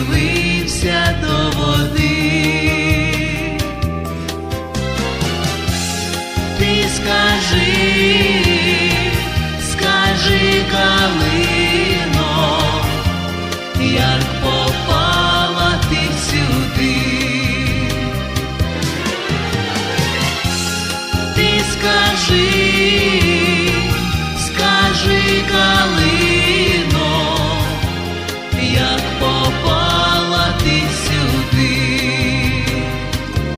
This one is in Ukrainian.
схилився до води, ти скажи, скажи калино, я